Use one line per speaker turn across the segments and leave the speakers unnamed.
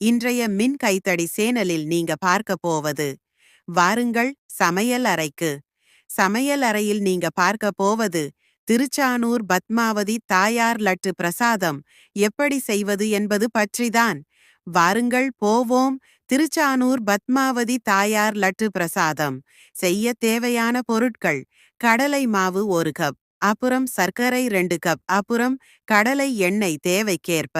இன்றைய மின் கைத்தடி சேனலில் நீங்க பார்க்க போவது வாருங்கள் சமையல் அறைக்கு. சமையல் அறையில் நீங்க பார்க்க போவது திருச்சானூர் பத்மாவதி தாயார் லட்டு பிரசாதம் எப்படி செய்வது என்பது பற்றிதான். வாருங்கள் போவோம் திருச்சானூர் பத்மாவதி தாயார் லட்டு பிரசாதம். செய்ய தேவையான பொருட்கள் கடலை மாவு ஒரு கப் அப்புறம் சர்க்கரை ரெண்டு கப் அப்புறம் கடலை எண்ணெய் தேவைக்கேற்ப.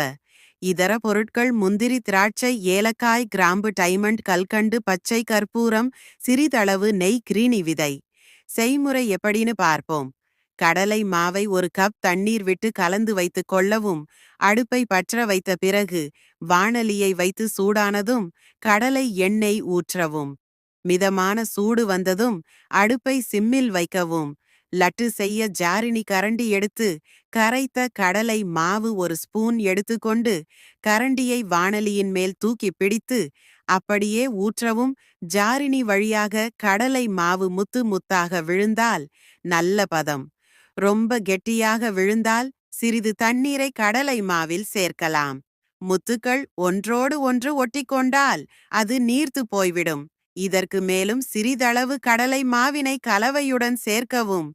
இதர பொருட்கள் முந்திரி திராட்சை ஏலக்காய் கிராம்பு டைமண்ட் கல்கண்டு பச்சை கற்பூரம் சிறிதளவு நெய் கிரீனி விதை. செய்முறை எப்படின்னு பார்ப்போம். கடலை மாவை ஒரு கப் தண்ணீர் விட்டு கலந்து வைத்துக் கொள்ளவும் அடுப்பை பற்ற வைத்த பிறகு வானலியை வைத்து சூடானதும் கடலை எண்ணெய் ஊற்றவும். மிதமான சூடு வந்ததும் அடுப்பை சிம்மில் வைக்கவும். லட்டு செய்ய ஜாரினி கரண்டி எடுத்து கரைத்த கடலை மாவு ஒரு ஸ்பூன் எடுத்துக்கொண்டு கரண்டியை வானலியின் மேல் தூக்கி பிடித்து அப்படியே ஊற்றவும் ஜாரினி வழியாக கடலை மாவு முத்து முத்தாக விழுந்தால் நல்ல பதம். ரொம்ப கெட்டியாக விழுந்தால் சிறிது தண்ணீரை கடலை மாவில் சேர்க்கலாம். முத்துக்கள் ஒன்றோடு ஒன்று ஒட்டிக்கொண்டால் அது நீர்த்து போய்விடும். இதற்கு மேலும் சிறிதளவு கடலை மாவினை கலவையுடன் சேர்க்கவும்.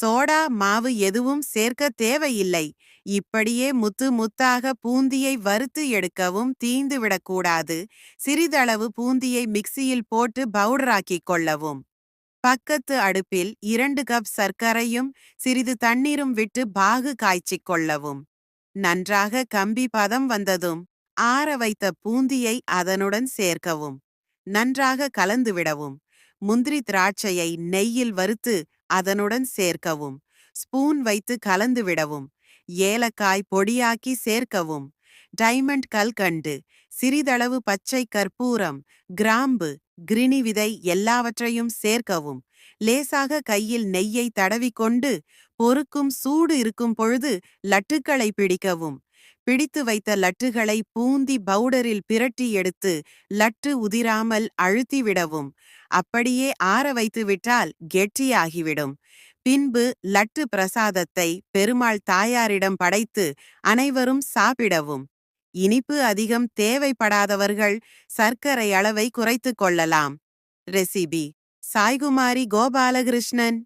சோடா மாவு எதுவும் சேர்க்க தேவையில்லை. இப்படியே முத்து முத்தாக பூந்தியை வறுத்து எடுக்கவும் தீந்துவிடக்கூடாது சிறிதளவு பூந்தியை மிக்சியில் போட்டு பவுடராக்கிக் கொள்ளவும். பக்கத்து அடுப்பில் இரண்டு கப் சர்க்கரையும் சிறிது தண்ணீரும் விட்டு பாகு காய்ச்சிக் கொள்ளவும். நன்றாக கம்பி பதம் வந்ததும் ஆற வைத்த பூந்தியை அதனுடன் சேர்க்கவும். நன்றாக கலந்துவிடவும் முந்திரி திராட்சையை நெய்யில் வறுத்து அதனுடன் சேர்க்கவும். ஸ்பூன் வைத்து கலந்து விடவும். ஏலக்காய் பொடியாக்கி சேர்க்கவும். டைமண்ட் கல்கண்டு சிறிதளவு பச்சை கற்பூரம் கிராம்பு கிரினி விதை எல்லாவற்றையும் சேர்க்கவும். லேசாக கையில் நெய்யை தடவிக்கொண்டு பொறுக்கும் சூடு இருக்கும் பொழுது லட்டுக்களை பிடிக்கவும். பிடித்து வைத்த லட்டுகளை பூந்தி பவுடரில் பிரட்டி எடுத்து லட்டு உதிராமல் அழுத்திவிடவும் அப்படியே ஆற வைத்து விட்டால் கெட்டியாகிவிடும். பின்பு லட்டு பிரசாதத்தை பெருமாள் தாயாரிடம் படைத்து அனைவரும் சாப்பிடவும். இனிப்பு அதிகம் தேவைப்படாதவர்கள் சர்க்கரை அளவை குறைத்துக் கொள்ளலாம். ரெசிபி சாய்குமாரி கோபாலகிருஷ்ணன்.